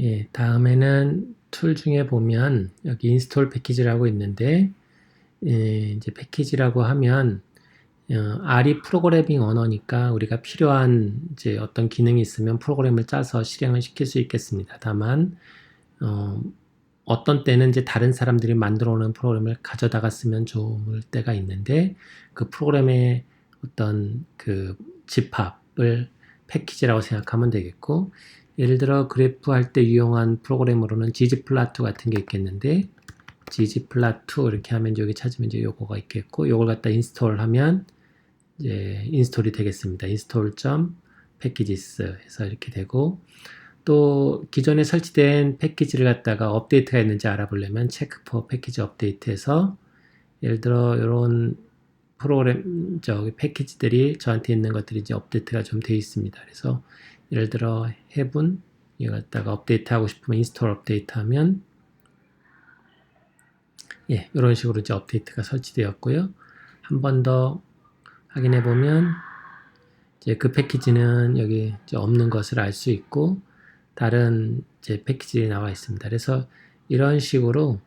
예, 다음에는 툴 중에 보면 여기 인스톨 패키지라고 있는데 예, 이제 패키지라고 하면 어, R이 프로그래밍 언어니까 우리가 필요한 이제 어떤 기능이 있으면 프로그램을 짜서 실행을 시킬 수 있겠습니다. 다만 어, 어떤 때는 이제 다른 사람들이 만들어 오는 프로그램을 가져다가 쓰면 좋을 때가 있는데 그 프로그램의 어떤 그 집합을 패키지라고 생각하면 되겠고 예를 들어 그래프 할 때 유용한 프로그램으로는 지지플라투 같은 게 있겠는데 지지플라투 이렇게 하면 여기 찾으면 이제 요거가 있겠고 요걸 갖다 인스톨 하면 이제 인스톨이 되겠습니다. 인스톨 점 패키지스 해서 이렇게 되고 또 기존에 설치된 패키지를 갖다가 업데이트가 있는지 알아보려면 체크 포 패키지 업데이트해서 예를 들어 이런 프로그램 저기 패키지들이 저한테 있는 것들이 이제 업데이트가 좀 되어 있습니다. 그래서 예를 들어 해분 이거 갖다가 업데이트 하고 싶으면 인스톨 업데이트 하면 예, 이런 식으로 이제 업데이트가 설치되었고요. 한 번 더 확인해 보면 이제 그 패키지는 여기 없는 것을 알 수 있고 다른 이제 패키지 나와 있습니다. 그래서 이런 식으로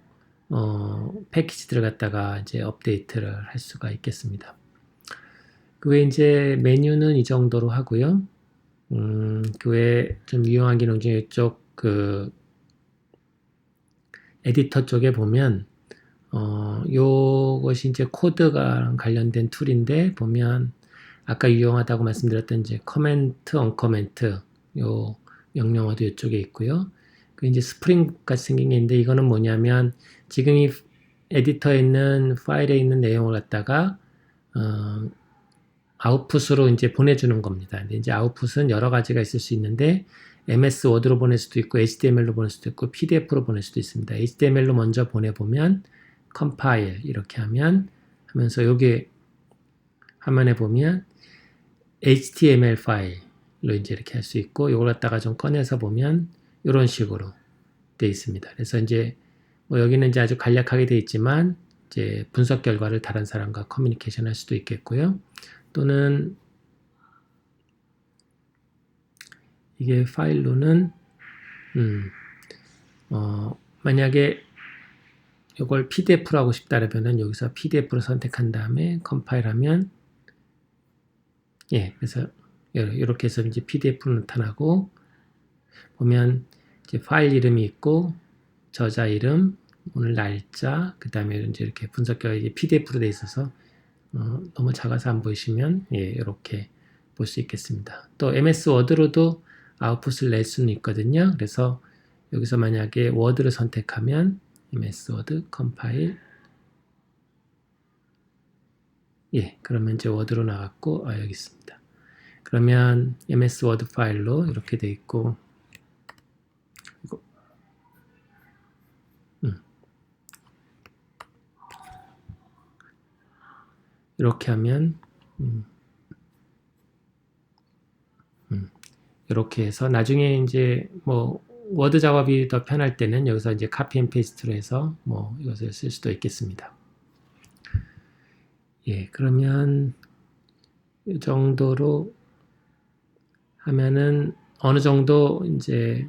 어, 패키지들을 갖다가 이제 업데이트를 할 수가 있겠습니다. 그 외에 이제 메뉴는 이 정도로 하고요. 음, 그 외에 좀 유용한 기능 중에 이쪽 그 에디터 쪽에 보면 어, 요것이 이제 코드가 관련된 툴인데 보면 아까 유용하다고 말씀드렸던 이제 커멘트, 언커멘트 요 명령어도 이쪽에 있고요. 그 이제 스프링 같이 생긴 게 있는데 이거는 뭐냐면 지금 이 에디터에 있는 파일에 있는 내용을 갖다가 어, 아웃풋으로 이제 보내주는 겁니다. 근데 이제 아웃풋은 여러 가지가 있을 수 있는데 MS 워드로 보낼 수도 있고 HTML로 보낼 수도 있고 PDF로 보낼 수도 있습니다. HTML로 먼저 보내보면 컴파일 이렇게 하면 하면서 여기 화면에 보면 HTML 파일로 이제 이렇게 할 수 있고 이걸 갖다가 좀 꺼내서 보면 이런 식으로 돼 있습니다. 그래서 이제 뭐 여기는 이제 아주 간략하게 돼 있지만 이제 분석 결과를 다른 사람과 커뮤니케이션 할 수도 있겠고요. 또는 이게 파일로는 음, 어, 만약에 이걸 PDF로 하고 싶다면 여기서 PDF로 선택한 다음에 컴파일하면 예, 그래서 이렇게 해서 이제 PDF로 나타나고 보면 이제 파일 이름이 있고 저자 이름, 오늘 날짜, 그 다음에 이제 이렇게 분석기가 이제 PDF로 돼 있어서 어, 너무 작아서 안 보이시면 예, 이렇게 볼 수 있겠습니다. 또 MS 워드로도 아웃풋을 낼 수는 있거든요. 그래서 여기서 만약에 워드를 선택하면 MS 워드 컴파일 예, 그러면 이제 워드로 나왔고 아, 여기 있습니다. 그러면 MS 워드 파일로 이렇게 돼 있고 음. 이렇게 하면 음. 음. 이렇게 해서 나중에 이제 뭐 워드 작업이 더 편할 때는 여기서 이제 카피 앤 페이스트로 해서 뭐 이것을 쓸 수도 있겠습니다. 예, 그러면 이 정도로 하면은 어느 정도 이제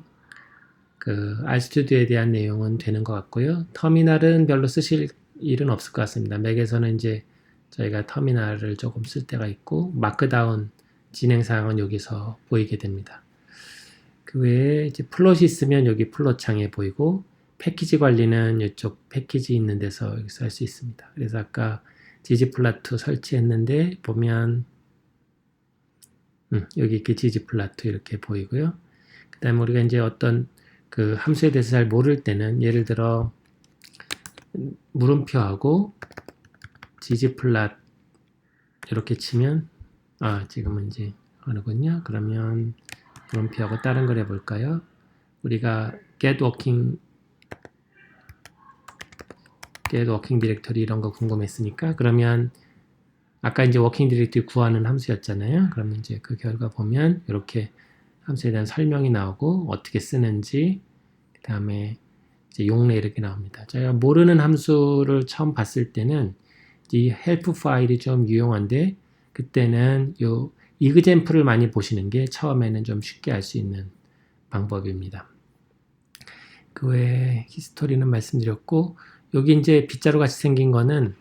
그 RStudi오에 대한 내용은 되는 것 같고요. 터미널은 별로 쓰실 일은 없을 것 같습니다. 맥에서는 이제 저희가 터미널을 조금 쓸 때가 있고 마크다운 진행 사항은 여기서 보이게 됩니다. 그 외에 이제 플롯이 있으면 여기 플롯 창에 보이고 패키지 관리는 이쪽 패키지 있는 데서 여기서 할 수 있습니다. 그래서 아까 지지플라트 설치했는데 보면 음, 여기 이렇게 지지플라트 이렇게 보이고요. 그 다음에 우리가 이제 어떤 그 함수에 대해서 잘 모를 때는 예를 들어 물음표하고 지지플랫 이렇게 치면 아 지금은 이제 어느군요. 그러면 물음표하고 다른 걸 해볼까요? 우리가 get working get working directory 이런 거 궁금했으니까 그러면 아까 이제 working directory 구하는 함수였잖아요. 그러면 이제 그 결과 보면 이렇게 함수에 대한 설명이 나오고 어떻게 쓰는지 그 다음에 이제 용례 이렇게 나옵니다. 저희가 모르는 함수를 처음 봤을 때는 이 help 파일이 좀 유용한데 그때는 요 이그젠플을 많이 보시는 게 처음에는 좀 쉽게 알수 있는 방법입니다. 그 외에 히스토리는 말씀드렸고 여기 이제 빗자루 같이 생긴 거는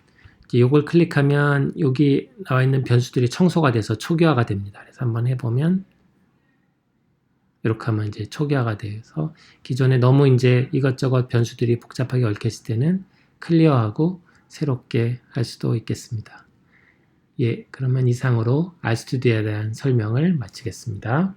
이제 요걸 클릭하면 여기 나와 있는 변수들이 청소가 돼서 초기화가 됩니다. 그래서 한번 해보면 이렇게 하면 이제 초기화가 돼서 기존에 너무 이제 이것저것 변수들이 복잡하게 얽혔을 때는 클리어하고 새롭게 할 수도 있겠습니다. 예, 그러면 이상으로 RStudi오에 대한 설명을 마치겠습니다.